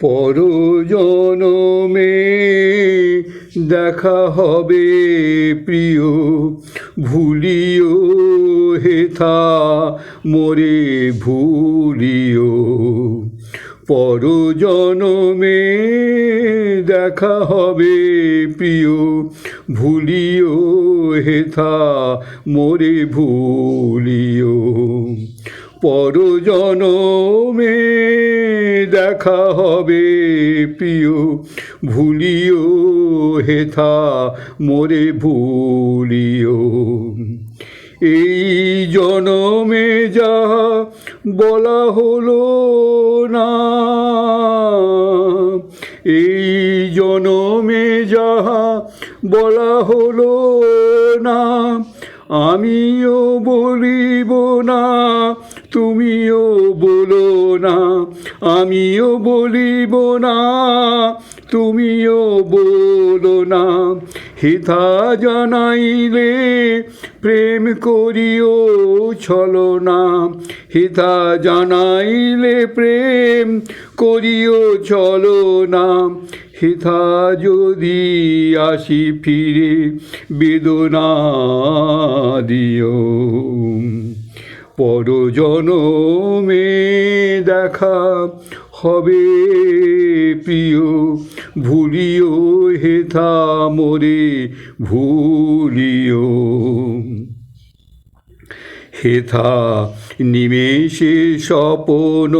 পরজনমে দেখা হবে প্রিয়, ভুলিও হেথা মোরে ভুলিও। পরজনমে দেখা হবে প্রিয়, ভুলিও হেথা মোরে ভুলিও। পরজনমে দেখা হবে, প্রিয়, ভুলিও হেথা, মোরে ভুলিও। এই জনমে যা বলা হলো না, এই জনমে যাহা বলা হলো না, আমিও বলিব না তুমিও বলো না, আমিও বলিব না, তুমিও বলো না। হিতা জানাইলে প্রেম করিও ছলো না, হিতা জানাইলে প্রেম করিও চলো না। হিথা যদি আসি ফিরে বেদনা দিও। পরজনমে দেখা হবে প্রিয়। ভুলিও হেথা মোরে ভুলিও। হেথা নিমেষে স্বপন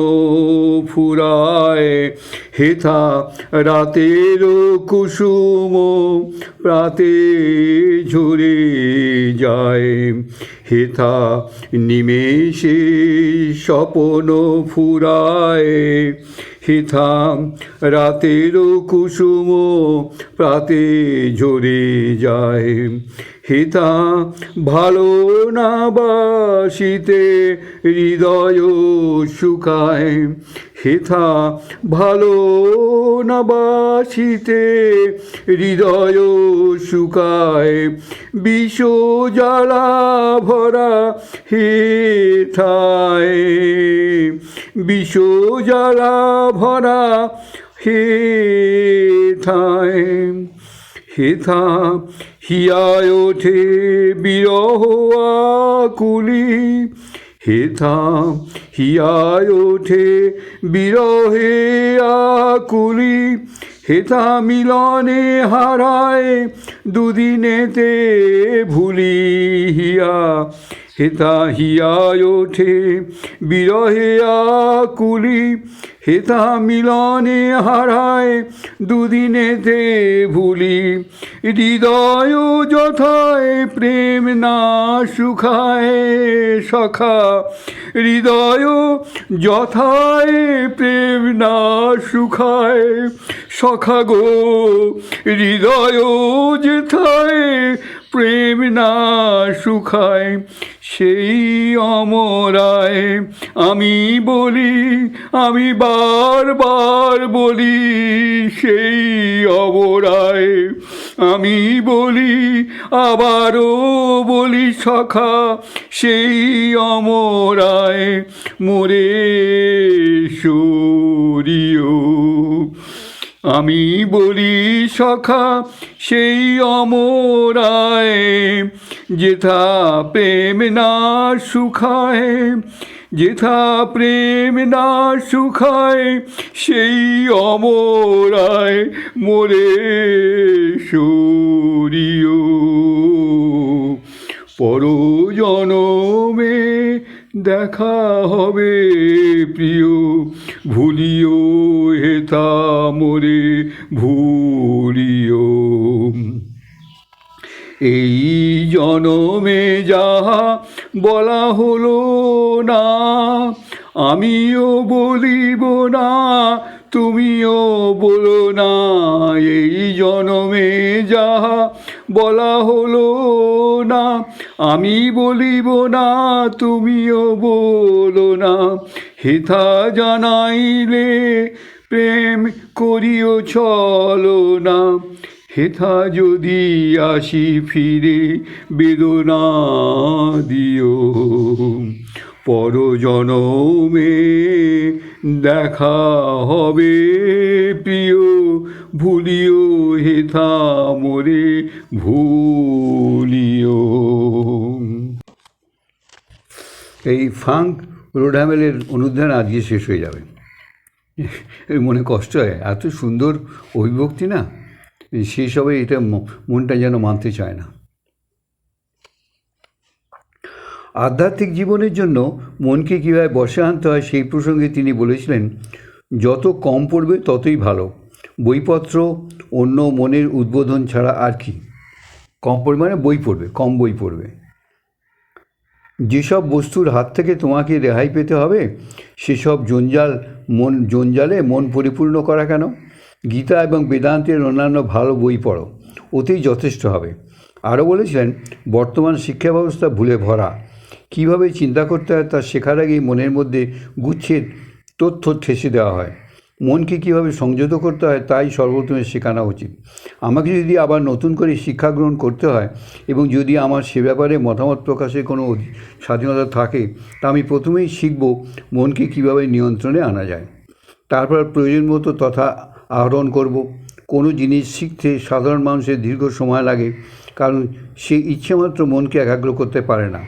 ফুরায়। হেথা রাতের কুসুম প্রাতে ঝরে যায়। হেথা নিমেষে স্বপন ফুরায়। হেথা রাতের কুসুম প্রাতে ঝরে যায়। হিতা ভালো না বাসিতে হৃদয় শুকায়। হেথা ভালো না বাসিতে হৃদয় শুকায়, বিষ জ্বালা ভরা হেথায় বিষ জ্বালা ভরা হেথায় হেথা হিয়ায় ওঠে বিরহ আকুলি হেথা হিয়ায় ওঠে বিরহে আকুলি। হেথা মিলনে হারায় দুদিনেতে ভুলি হিয়া। হেথা হিয়ায় ওঠে বিরহে আকুলি, হেতা মিলনে হারায় দুদিনেতে ভুলি। হৃদয় যথায়, প্রেম না সুখায় সখা। হৃদয় যথায়, প্রেম না সুখায় সখা গো। হৃদয় যেথায় প্রেম না সুখায়, সেই অমরায় আমি বলি, আমি বারবার বলি, সেই অবরায় আমি বলি, আবারও বলি সখা, সেই অমরায় মোরে সূর্য আমি বলি, সখা, সেই অমরায়, যেথা প্রেম না সুখায়, যেথা প্রেম না সুখায়, সেই অমরায় মোরে সূর্য পরজনমে দেখা হবে প্রিয়, ভুলিও হেথা মোরে ভুলিও। এই জনমে যাহা বলা হলো না, আমিও বলিব না, তুমিও বলো না। এই জনমে যাহা বলা হলো না, আমি বলিব না, তুমিও বলো না। হেথা জানাইলে প্রেম করিও, চলো না। হেথা যদি আসি ফিরে, বেদনা দিও। পরজনমে দেখা হবে, প্রিয়, ভুলিও হেথা মোরে, ভুলিও। এই ফাঙ্ক রোডহ্যামেলের অনুদান আজকে শেষ হয়ে যাবে। মনে কষ্ট হয়। এত সুন্দর অভিভক্তি না? সেই সবে এটা মনটা যেন মানতে চায় না। আধ্যাত্মিক জীবনের জন্য মনকে কীভাবে বসে আনতে হয় সেই প্রসঙ্গে তিনি বলেছিলেন, যত কম পড়বে, ততই ভালো। বইপত্র, অন্য মনের উদ্বোধন ছাড়া আর কি। কম পরিমাণে বই পড়বে, কম বই পড়বে। যেসব বস্তুর হাত থেকে তোমাকে রেহাই পেতে হবে, সেসব জঞ্জাল মন জঞ্জালে মন পরিপূর্ণ করা কেন? গীতা এবং বেদান্তের অন্যান্য ভালো বই পড়ো অতি যথেষ্ট হবে। আরও বলেছিলেন, বর্তমান শিক্ষা ব্যবস্থা ভুলে ভরা। কীভাবে চিন্তা করতে হয় তা শেখার আগেই মনের মধ্যে গুচ্ছের তথ্য ঠেসে দেওয়া হয়। মনকে কীভাবে সংযত করতে হয় তাই সর্বপ্রথমে শেখানো উচিত। আমাকে যদি আবার নতুন করে শিক্ষা গ্রহণ করতে হয় এবং যদি আমার সে ব্যাপারে মতামত প্রকাশের কোনো স্বাধীনতা থাকে, তা আমি প্রথমেই শিখব মনকে কীভাবে নিয়ন্ত্রণে আনা যায়। তারপর প্রয়োজন মতো তথা আহরণ করব। কোনো জিনিস শিখতে সাধারণ মানুষের দীর্ঘ সময় লাগে, কারণ সে ইচ্ছেমাত্র মনকে একাগ্র করতে পারে না।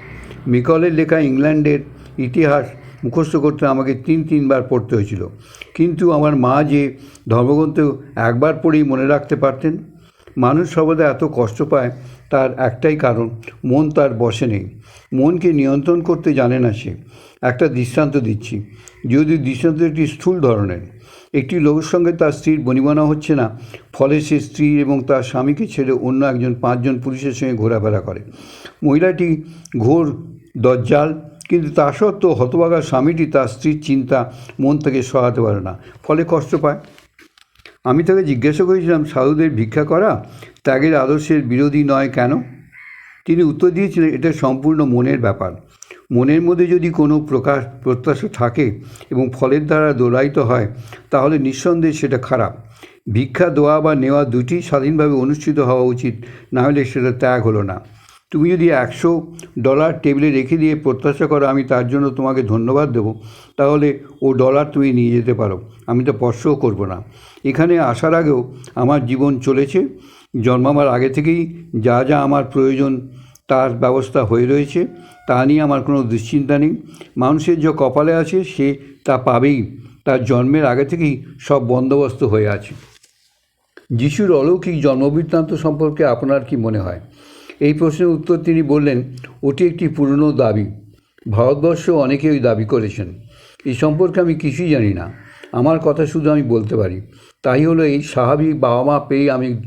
মিকলের লেখা ইংল্যান্ডের ইতিহাস মুখস্থ করতে আমাকে তিন, তিনবার পড়তে হয়েছিল। কিন্তু আমার মা যে ধর্মগ্রন্থ একবার পড়েই মনে রাখতে পারতেন, মানুষ সর্বদা এত কষ্ট পায় তার একটাই কারণ, মন তার বসে নেই। মনকে নিয়ন্ত্রণ করতে জানে না সে। একটা দৃষ্টান্ত দিচ্ছি। যদি দৃষ্টান্ত একটি স্থূল ধরনের, একটি লোকের সঙ্গে তার স্ত্রীর বনিবনা হচ্ছে না, ফলে সে স্ত্রী এবং তার স্বামীকে ছেড়ে অন্য একজন, পাঁচজন পুলিশের সঙ্গে ঘোরাফেরা করে। মহিলাটি ঘোর দজ্জাল কিন্তু তা সত্ত্বেও হতভাগা স্বামীটি তার স্ত্রীর চিন্তা মন থেকে সহাতে পারে না। ফলে কষ্ট পায়। আমি তাকে জিজ্ঞাসা করেছিলাম, সাধুদের ভিক্ষা করা ত্যাগের আদর্শের বিরোধী নয় কেন? তিনি উত্তর দিয়েছিলেন, এটা সম্পূর্ণ মনের ব্যাপার। মনের মধ্যে যদি কোনো প্রকাশ, প্রত্যাশা থাকে এবং ফলের দ্বারা দোলায়িত হয়, তাহলে নিঃসন্দেহে সেটা খারাপ। ভিক্ষা দেওয়া বা নেওয়া দুটি স্বাধীনভাবে অনুষ্ঠিত হওয়া উচিত, না হলে সেটা ত্যাগ হলো না। তুমি যদি একশো ডলার টেবিলে রেখে দিয়ে প্রত্যাশা করো, আমি তার জন্য তোমাকে ধন্যবাদ দেবো, তাহলে ও ডলার তুমি নিয়ে যেতে পারো। আমি তো স্পর্শও করব না। এখানে আসার আগেও আমার জীবন চলেছে, জন্মাবার আগে থেকেই যা যা আমার প্রয়োজন তার ব্যবস্থা হয়ে রয়েছে, তা নিয়ে আমার কোনো দুশ্চিন্তা নেই। মানুষের যে কপালে আছে, সে তা পাবেই। তার জন্মের আগে থেকেই সব বন্দোবস্ত হয়ে আছে। যিশুর অলৌকিক জন্মবৃত্তান্ত সম্পর্কে আপনার কি মনে হয়? এই প্রশ্নের উত্তর তিনি বললেন, ওটি একটি পুরনো দাবি। ভারতবর্ষ অনেকে ওই দাবি করেছেন। এই সম্পর্কে আমি কিছুই জানি না। আমার কথা শুধু আমি বলতে পারি। তাই হলো এই স্বাভাবিক বাবা মা পেয়ে আমি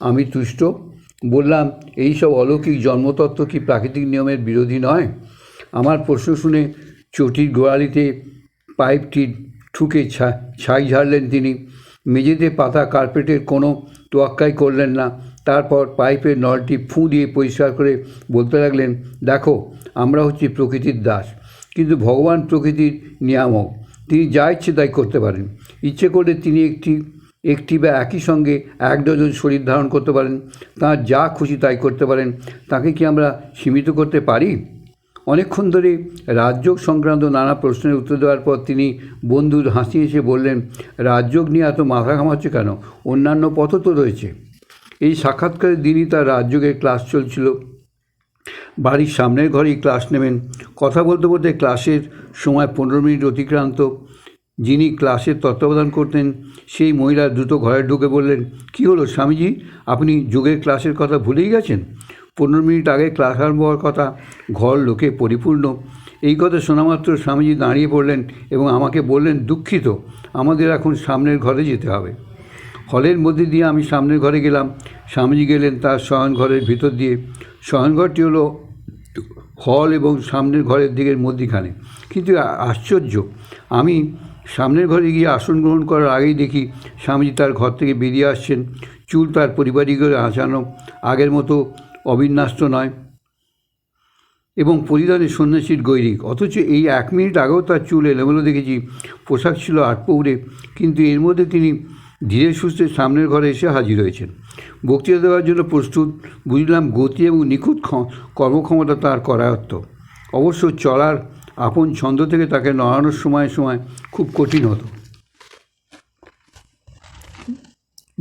আমি তুষ্ট। বললাম, এই সব অলৌকিক জন্মতত্ত্ব কি প্রাকৃতিক নিয়মের বিরোধী নয়? আমার প্রশ্ন শুনে চটির গোড়ালিতে পাইপটি ঠুকে ছাই ঝাড়লেন তিনি। মেঝেতে পাতা, কার্পেটের কোনো তোয়াক্কাই করলেন না। তারপর পাইপের নলটি ফুঁ দিয়ে পরিষ্কার করে বলতে লাগলেন, দেখো, আমরা হচ্ছি প্রকৃতির দাস, কিন্তু ভগবান প্রকৃতির নিয়ামক। তিনি যা ইচ্ছে তাই করতে পারেন। ইচ্ছে করলে তিনি একটি একটি বা একই সঙ্গে এক ডজন শরীর ধারণ করতে পারেন। তাঁর যা খুশি তাই করতে পারেন। তাকে কি আমরা সীমিত করতে পারি? অনেকক্ষণ ধরে রাজযোগ সংক্রান্ত নানা প্রশ্নের উত্তর দেওয়ার পর তিনি বন্ধুর হাসি এসে বললেন, রাজযোগ নিয়ে এত মাথা ঘামাচ্ছে কেন? অন্যান্য পথ তো রয়েছে। এই সাক্ষাৎকারের দিনই তার রাজযোগের ক্লাস চলছিল। বাড়ির সামনের ঘরেই ক্লাস নেবেন। কথা বলতে বলতে ক্লাসের সময় পনেরো মিনিট অতিক্রান্ত। যিনি ক্লাসের তত্ত্বাবধান করতেন, সেই মহিলা দ্রুত ঘরে ঢুকে বললেন, কি হলো স্বামীজি? আপনি যোগের ক্লাসের কথা ভুলেই গেছেন? পনেরো মিনিট আগে ক্লাস আরম্ভ হওয়ার কথা ঘর লোকে পরিপূর্ণ। এই কথা শোনামাত্র স্বামীজি দাঁড়িয়ে পড়লেন এবং আমাকে বললেন, দুঃখিত, আমাদের এখন সামনের ঘরে যেতে হবে। হলের মধ্যে দিয়ে আমি সামনের ঘরে গেলাম। স্বামীজি গেলেন তার শয়ন ঘরের ভিতর দিয়ে। শয়নঘরটি হলো হল এবং সামনের ঘরের দিকের মধ্যিখানে। কিন্তু আশ্চর্য, আমি সামনের ঘরে গিয়ে আসন গ্রহণ করার আগেই দেখি স্বামীজি তার ঘর থেকে বেরিয়ে আসছেন। চুল তার পরিবারিক আঁচানো, আগের মতো অবিন্যস্ত নয় এবং পরিধানে সন্ন্যাসীর গৈরিক। অথচ এই এক মিনিট আগেও তার চুল এলোমেলো দেখেছি, পোশাক ছিল আটপৌরে, কিন্তু এর মধ্যে তিনি ধীরে সুস্থে সামনের ঘরে এসে হাজির হয়েছেন। বক্তৃতা দেওয়ার জন্য প্রস্তুত, বুঝলাম গতি এবং নিখুঁত কর্মক্ষমতা তার করায়ত্ত। অবশ্য চলার আপন ছন্দ থেকে তাকে নড়ানোর সময় সময় খুব কঠিন হতো।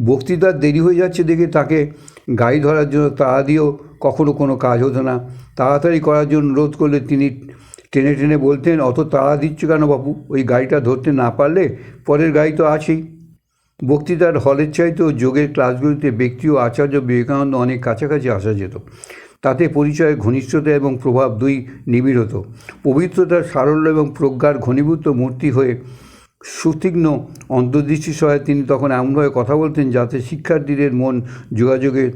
বক্তৃতার দেরি হয়ে যাচ্ছে দেখে তাকে গাড়ি ধরার জন্য তাড়া দিয়েও কখনো কোনো কাজ হতো না। তাড়াতাড়ি করার জন্য অনুরোধ করলে তিনি টেনে টেনে বলতেন, অত তাড়া দিচ্ছ কেন বাবু ওই গাড়িটা ধরতে না পারলে পরের গাড়ি তো আছেই। বক্তৃতার হলের চাইতেও যোগের ক্লাসগুলিতে ব্যক্তি ও আচার্য বিবেকানন্দ অনেক কাছাকাছি আসা যেত। তাতে পরিচয়, ঘনিষ্ঠতা এবং প্রভাব দুই নিবিড় হতো। পবিত্রতার সারল্য এবং প্রজ্ঞার ঘনীভূত মূর্তি হয়ে সুতীক্ষ্ণ অন্তর্দৃষ্টি সহায় তিনি তখন এমনভাবে কথা বলতেন যাতে শিক্ষার্থীদের মন যোগাযোগের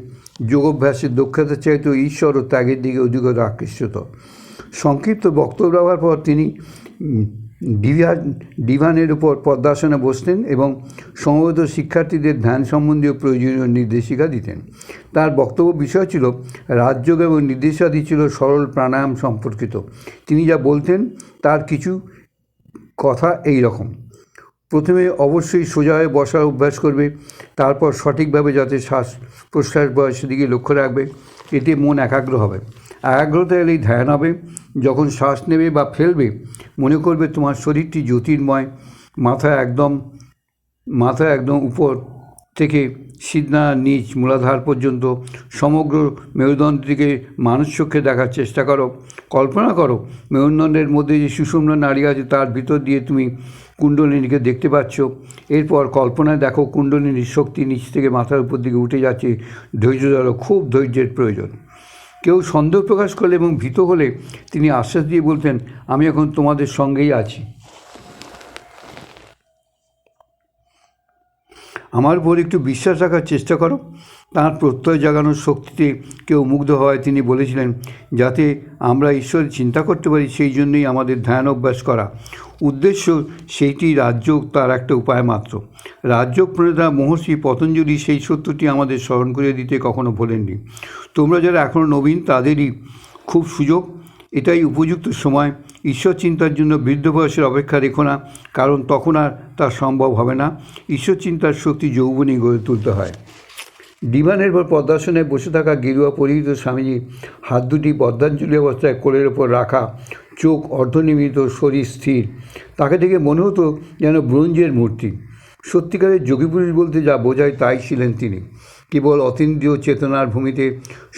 যোগাভ্যাসের দক্ষতার চাইতেও ঈশ্বর ও ত্যাগের দিকে অধিকত আকৃষ্ট সংক্ষিপ্ত বক্তব্য দেওয়ার পর তিনি উম, ডিভা ডিভানের উপর পদ্মাসনে বসতেন এবং সমবেত শিক্ষার্থীদের ধ্যান সম্বন্ধীয় প্রয়োজনীয় নির্দেশিকা দিতেন। তার বক্তব্য বিষয় ছিল রাজযোগ এবং নির্দেশাদি ছিল সরল প্রাণায়াম সম্পর্কিত। তিনি যা বলতেন তার কিছু কথা এই রকম। প্রথমে অবশ্যই সোজা হয়ে বসার অভ্যাস করবে তারপর সঠিকভাবে যাতে শ্বাস প্রশ্বাস বয়সের দিকে লক্ষ্য রাখবে এতে মন একাগ্র হবে। একাগ্রতা এলেই ধ্যান হবে। যখন শ্বাস নেবে বা ফেলবে, মনে করবে তোমার শরীরটি জ্যোতির্ময়, মাথা একদম মাথা একদম উপর থেকে সিদনা, নিচ, মূলাধার পর্যন্ত, সমগ্র মেরুদণ্ডটিকে মানুষ চোখে দেখার চেষ্টা করো। কল্পনা করো, মেরুদণ্ডের মধ্যে যে সুষুম্ন নারী আছে, তার ভিতর দিয়ে তুমি কুণ্ডলিনীকে দেখতে পাচ্ছ। এরপর কল্পনায় দেখো, কুণ্ডলিনীর শক্তি নিচ থেকে মাথার উপর দিকে উঠে যাচ্ছে। ধৈর্য ধরো, খুব ধৈর্যের প্রয়োজন। কেউ সন্দেহ প্রকাশ করলে এবং ভীত হলে তিনি আশ্বাস দিয়ে বলতেন, আমি এখন তোমাদের সঙ্গেই আছি। আমার উপর একটু বিশ্বাস রাখার চেষ্টা করো। তাঁর প্রত্যয় জাগানোর শক্তিতে কেউ মুগ্ধ হওয়ায় তিনি বলেছিলেন, যাতে আমরা ঈশ্বরের চিন্তা করতে পারি, সেই জন্যই আমাদের ধ্যান অভ্যাস করা। উদ্দেশ্য সেইটি রাজযোগ তার একটা উপায় মাত্র। রাজযোগ প্রণেতা মহর্ষি পতঞ্জলি সেই সত্যটি আমাদের স্মরণ করে দিতে কখনো ভোলেননি। তোমরা যারা এখনও নবীন, তাদেরই খুব সুযোগ। এটাই উপযুক্ত সময়। ঈশ্বর চিন্তার জন্য বৃদ্ধ বয়সের অপেক্ষা রেখো না, কারণ তখন আর তা সম্ভব হবে না। ঈশ্বর চিন্তার শক্তি যৌবনী গড়ে তুলতে হয়। ডিভানের পর পদ্মাসনে বসে থাকা গেরুয়া পরিহিত স্বামীজি হাত দুটি পদ্মাঞ্জলি অবস্থায় কোলের ওপর রাখা চোখ অর্ধনিমিত শরীর স্থির। তাকে দেখে মনে হতো যেন ব্রোঞ্জের মূর্তি। সত্যিকারের যোগীপুরুষ বলতে যা বোঝায় তাই ছিলেন তিনি। কেবল অতীন্দ্রিয় চেতনার ভূমিতে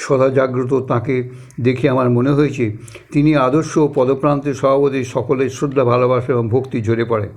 সদা জাগ্রত তাঁকে দেখে আমার মনে হয়েছে, তিনি আদর্শ ও পদপ্রান্তে সভাপতি সকলের শ্রদ্ধা, ভালোবাসা এবং ভক্তি ঝরে পড়ে।